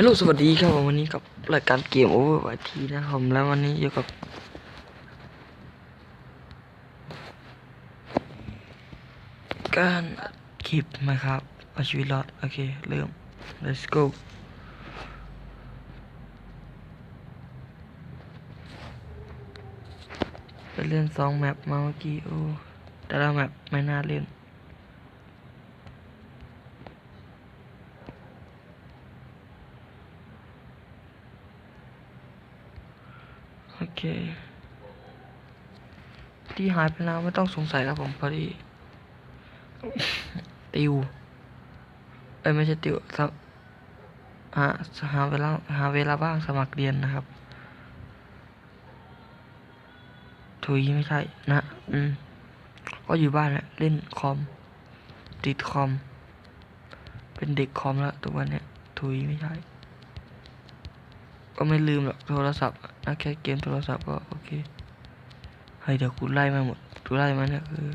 ฮัลโหลสวัสดีครับผมวันนี้กับรายการเกมโอเวอร์ไวทีนะครับผมแล้ววันนี้อยู่กับ การคลิปนะครับเอาชีวิตรอดโอเคเริ่ม let's go ไปเล่นสองแมปมาเมื่อกี้โอ้แต่ละแมปไม่น่าเล่น โอ เค ที่หายไปแล้วไม่ต้องสงสัยครับผมพอดี ติว เอ้ยไม่ใช่ติวสักหาหาเวลาหาเวลาบ้างสมัครเรียนนะครับ ถุยไม่ใช่ นะ อืม ก็อยู่บ้านแหละเล่นคอม ติดคอม เป็นเด็กคอมแล้วตัววันเนี้ยถุยไม่ใช่ ก็ไม่ลืมหรอกโทรศัพท์นะแค่เกมโทรศัพท์ก็โอเคเฮ้เดี๋ยวกูไล่มาหมดกูไล่มาเนี่ยคือ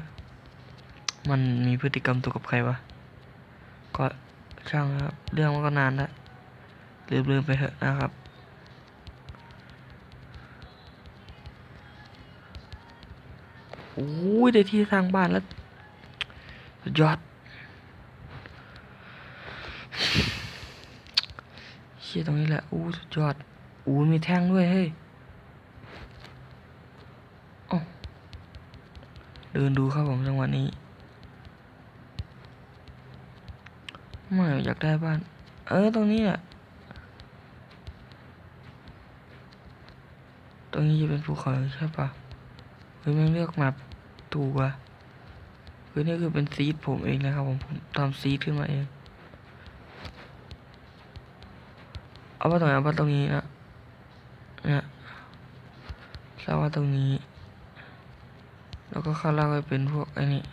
มันมีพฤติกรรมตัวกับใครวะก็ช่างครับ เรื่องมันก็นานล้วลืมลืมไปเถอะนะครับ โอ้ยได้ที่สร้างบ้านแล้วยอดเชี่ยตรงนี้แหละ อู้สุดยอด อู้มีแท่งด้วยเฮ้ยเอ้เดินดูครับผมจังหวะนี้ไม่อยากได้บ้าน เออตรงนี้แหละตรงนี้จะเป็นภูเขาใช่ปะเฮ้ยแม่งเลือกมาถูกว่ะคือนี่คือเป็นซีดผมเองนะครับผมผมทำซีดขึ้นมาเอง เอาว่าตรงไหนเอาว่าตรงนี้นะเนี่ย แล้วว่าตรงนี้ แล้วก็ข้างล่างก็เป็นพวกไอ้นี่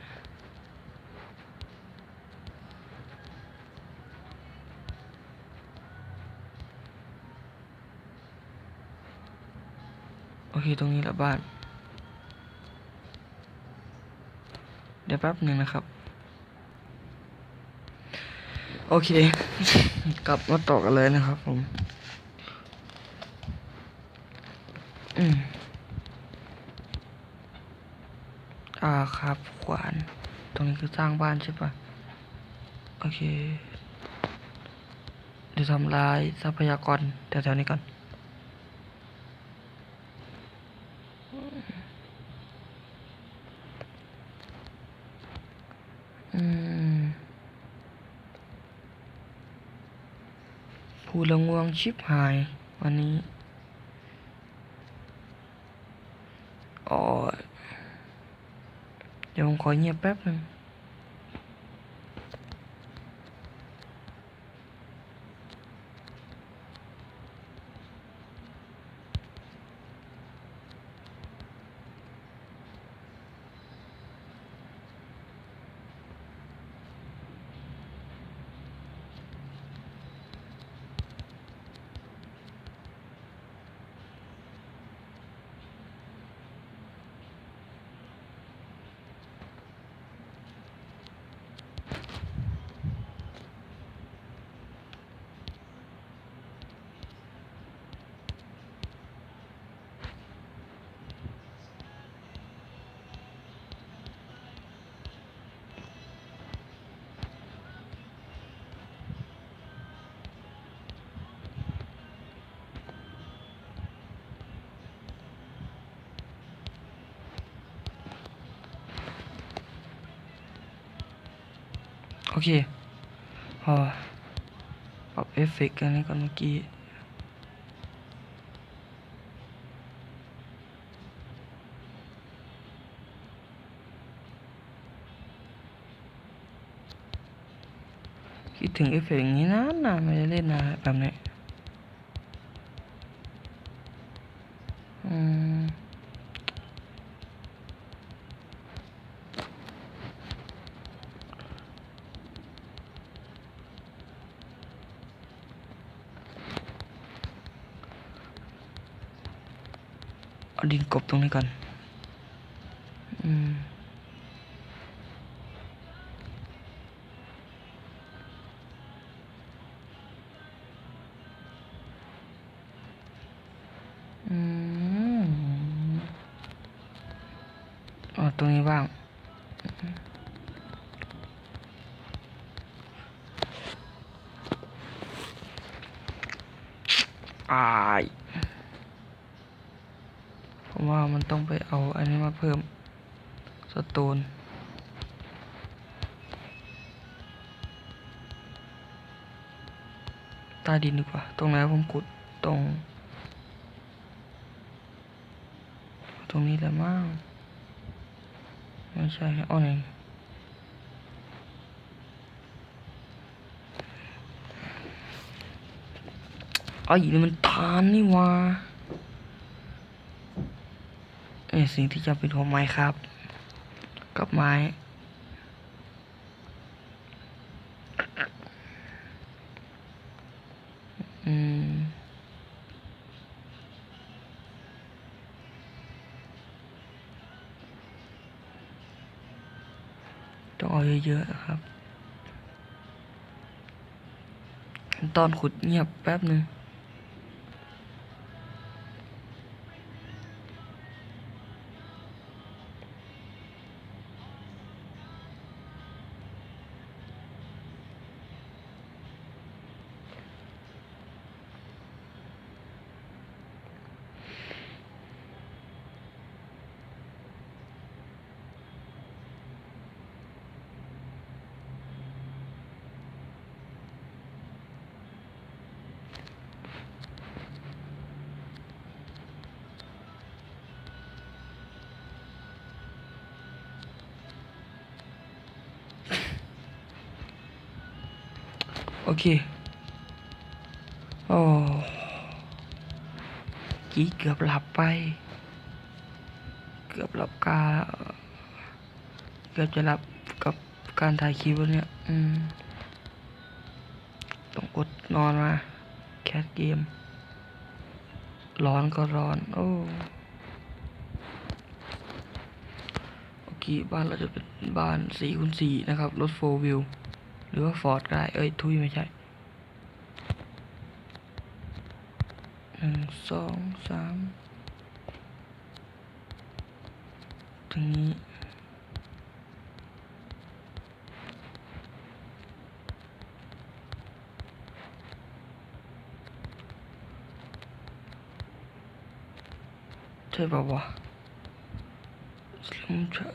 โอเค ตรงนี้ละบ้าน เดี๋ยวแป๊บหนึ่งนะครับ โอเค กลับมาต่อกันเลยนะครับผม อืม อ่า ครับ ขวาน ตรงนี้คือสร้างบ้านใช่ปะโอเคเดี๋ยวทำลายทรัพยากรแถวๆนี้ก่อนอืมผู้ละงวงชิบหาย วันนี้อ๋อเดี๋ยวผมขอเงียบแป๊บหนึ่ง โอเคพอปรับเอฟเฟกต์กันนี้ก่อนเมื่อกี้คิดถึงเอฟเฟกต์อย่างนี้นะนานไม่ได้เล่นนะแบบนี้อืม เอาดินกบตรงนี้ก่อน อืม เอาอันนี้มาเพิ่มสโตนใต้ดินดีกว่า ตรงไหนผมขุดตรง ตรงนี้แหละมั้งไม่ใช่อ้อไหนไอ้นี่มันทานนี่ว่า ไอ้สิ่งที่จำเป็นของไม้ครับ กับไม้ อืม ต้องเอาเยอะๆนะครับ ตอนขุดเงียบแป๊บหนึ่ง เคโอ้กี้เกือบหลับไป เกือบหลับกา เกือบจะหลับกับการถ่ายคลิปวันเนี้ยอืมต้องอดนอนมา แคสเกม ร้อนก็ร้อน โอ้โอเค บ้านเราจะเป็นบ้านสี่คูณสี่นะครับ รถโฟวิว หรือว่าฟอร์ดก็ได้ เอ้ย ทุยไม่ใช่หนึ่งสองสามตรงนี้ใช่ป่าวะ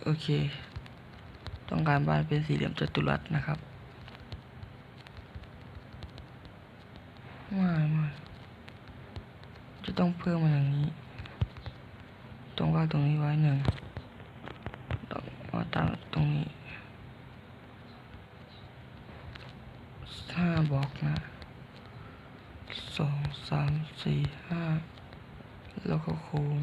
โอเค ต้องการบ้านเป็นสี่เหลี่ยมจัตุรัสนะครับ ไม่ไม่จะ ต้องเพิ่มมาอย่างนี้ต้องว่างตรงนี้ไว้หนึ่งต้องมาตั้งตรงนี้ห้าบล็อกนะสองสามสี่ห้าแล้วก็ค้ง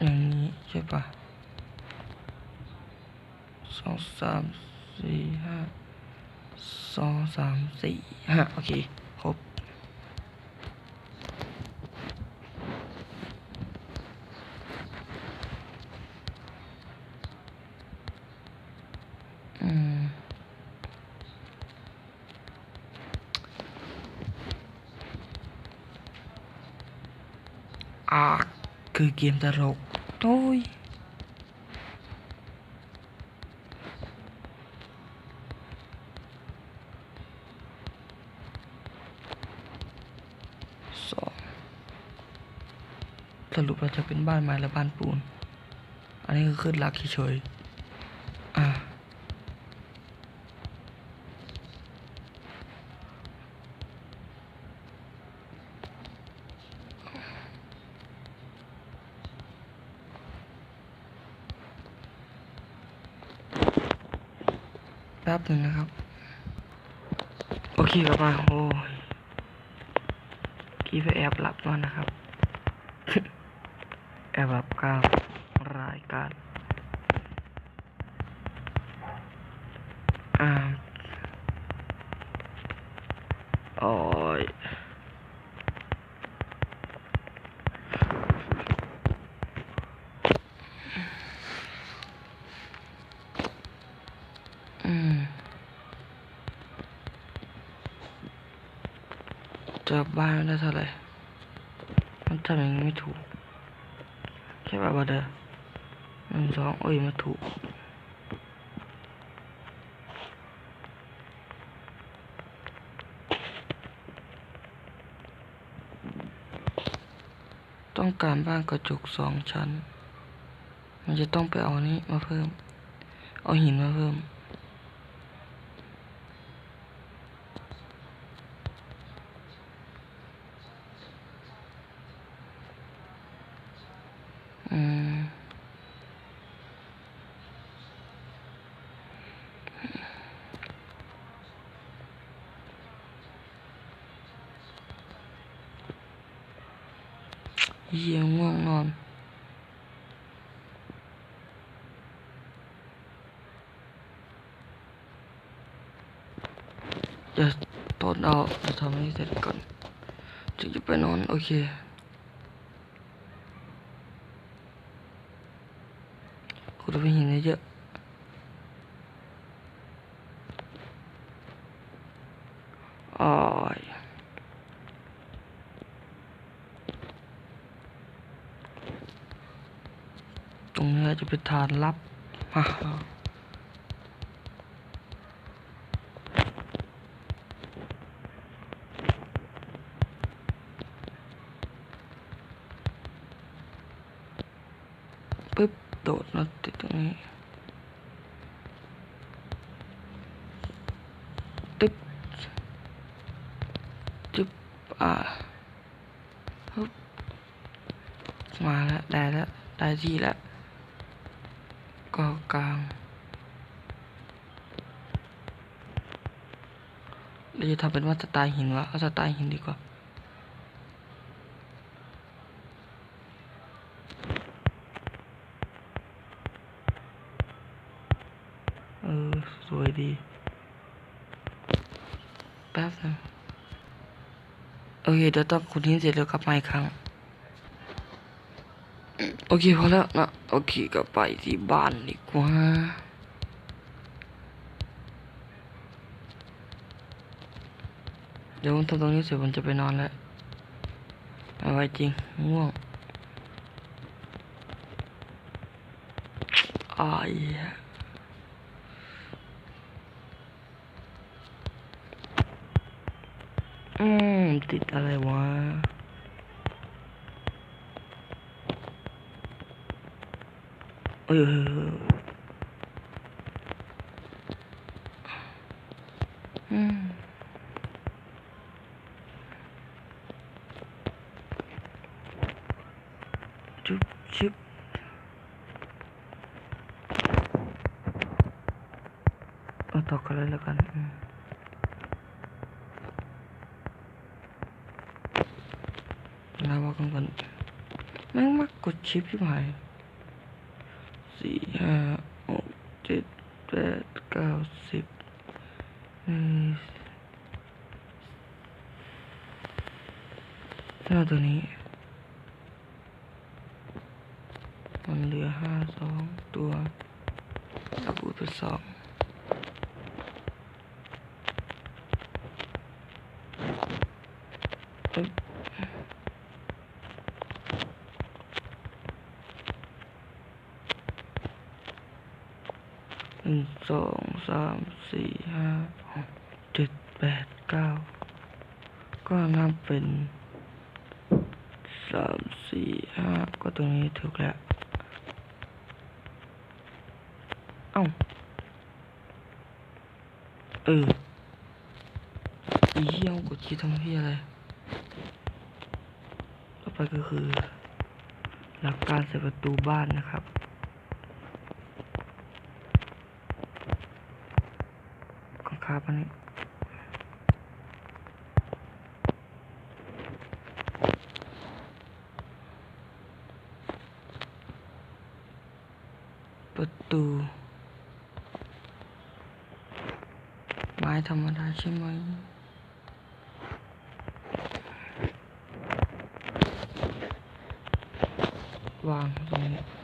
อย่างนี้ใช่ปะสองสามสี่ห้า สองสามสี่ห้าโอเค ครบ อืม อ่า คือเกมตลกโอ้ย สอง สรุปเราจะเป็นบ้านไม้และบ้านปูน อันนี้คือขึ้นหลักเฉยอะแป๊บหนึ่งนะครับ โอเคกลับมาโอ้ยกี้ไปแอบหลับมานะครับ แอบับกลางรายการอ่าโอ้ยอืมจอบ้านได้เท่าไหร่มันทำอย่างนี้ไม่ถูก ใช่ป่ะบัดเดอหนึ่งสองโอ้ยมาถูกต้องการบ้านกระจกสองชั้น มันจะต้องไปเอานี้มาเพิ่ม เอาหินมาเพิ่ม อืม เยี่ยง่วงนอนจะทนเอาจะทำให้เสร็จก่อนถึงจะไปนอน โอเค คุณจะไปหินเยอะอ้อ ยตรงนี้จะเป็นฐานลับฮ่าฮ่าปึ๊บโดดมาติดตรงนี้ตึ๊บจึ๊บอ่าฮึบมาแล้ว ได้แล้ว ได้ที่แล้ว ก็กลางเราจะทำเป็นว่าสไตล์หินวะเอาสไตล์หินดีกว่าเออสวยดี แป๊บนึงโอเคเดี๋ยวต้องคุณทิ้งเสร็จแล้วกลับมาอีกครั้ง โอเคพอแล้วนะโอเคก็ไปที่บ้านดีกว่าเดี๋ยวผมทำตรงนี้เสร็จผมจะไปนอนแล้วเอาไว้จริงง่วงอายอืมติดอะไรวะ เออจุบจุ๊บเอาต่อกันเลยแล้วกันล้วว่ากันก่อนแม่งมากดชิปที่หาย สี่ห้าหกเจ็ดแปดเก้าสิบถ้าตัวนี้ มันเหลือห้าสองตัวอับูตัวสองเอ้ยหนึ่ง สองสามสี่ห้าหกเจ็ดแปดเก้าก็นับเป็นสามสี่ห้าก็ตรงนี้ถูกแล้ว เอ้า เอออีเหี้ยกดชี้ทำเพี้ยอะไร ต่อไปก็คือ หลักการใส่ประตูบ้านนะครับ ของ คาบอันนี้ประตูไม้ธรรมดาใช่ไหมวางตรงนี้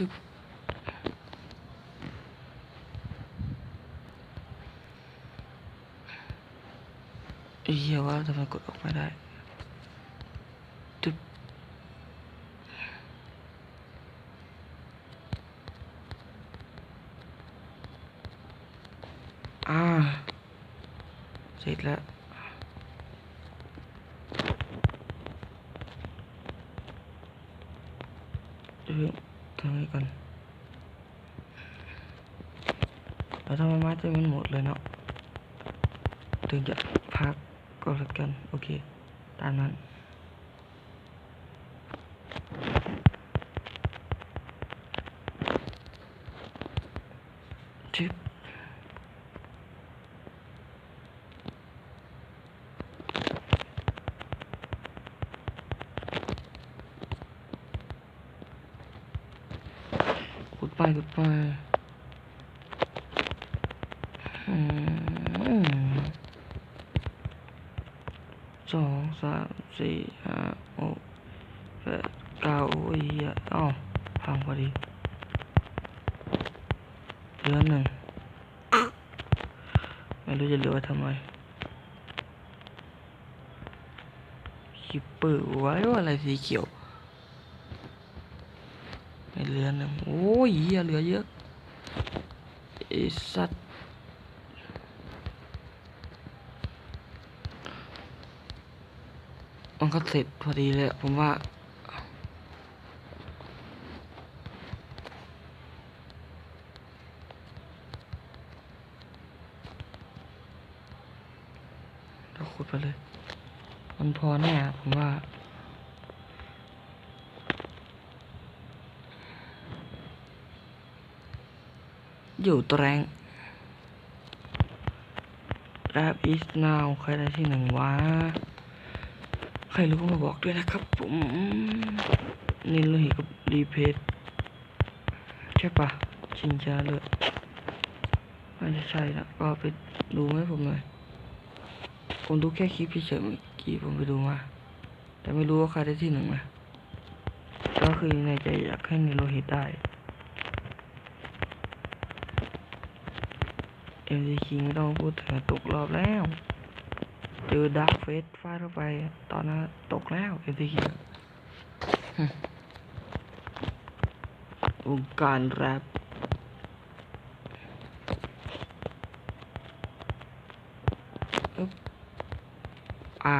ชึบไอ้เหี้ยว่าทำไมก ดออกไว้ก่อนแล้วทำไมไม้จะมันหมดเลยเนาะถึงจะพักก็แล้วกัน โอเค ตามนั้นชิปขุดไปขุดไปอืม สองสามสี่ห้าหกแปดเก้าโอ้ยเหี้ยอ้าพังพอดีเหลือหนึ่งไม่รู้จะเหลือไว้ทำไมคิปเปอร์ไว้ว่าอะไรสีเขียวไม่เหลือหนึ่งโอ้ยเหี้ยเหลือเยอะไอสัตว์ มันก็เสร็จพอดีเลยผมว่า เราขุดไปเลย มันพอแน่ผมว่าอยู่ตรง Rap is now ใครได้ที่หนึ่งวะ ใครรู้ก็มาบอกด้วยนะครับ ผมนี่เลยกับรีเพจใช่ปะชิงชาเลยไม่ใช่ใช่นะก็ไปดูให้ผมหน่อยผมดูแค่คลิปเฉยๆเมื่อกี้ผมไปดูมา แต่ไม่รู้ว่าใครได้ที่หนึ่งนะก็คือในใจอยากให้นิโรหิตได้เอ็มซีคิงไม่ต้องพูดถึงตกรอบแล้ว เจอดาร์กเฟสฟาดเข้าไป ตอนนั้นตกแล้วเอ็มซีคิงวงการแรปอึ๊บอ่า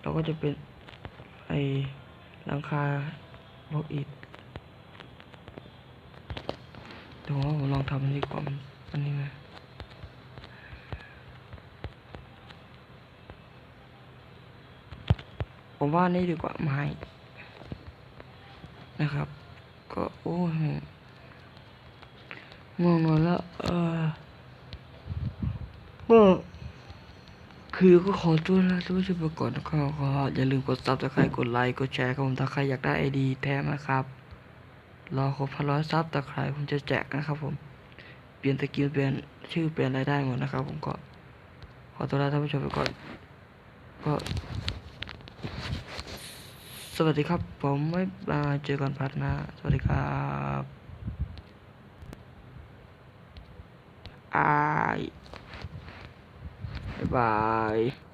เราก็จะเป็นไอหลังคาบล็อกอิฐ เดี๋ยวว่าผมลองทำอันนี้ก่อนอันนี้นะผมว่านี่ดีกว่าไม้นะครับ ก็โอ้ยง่วงนอนแล้วเออก็คือก็ขอตัวนะท่านผู้ชมไปก่อนนะครับก็อย่าลืมกดซับสไครต์กดไลค์กดแชร์ครับผมถ้าใครอยากได้ไอดีแท้นะครับ รอครบพันร้อยซับตะไคร้ผมจะแจกนะครับผม เปลี่ยนสกิลเปลี่ยนชื่อเปลี่ยนอะไรได้หมดนะครับ ผมก็ ขอตัวลาท่านผู้ชมไปก่อนก็สวัสดีครับ ผมไม่มาเจอกันพัดหนะสวัสดีครับอายบายบาย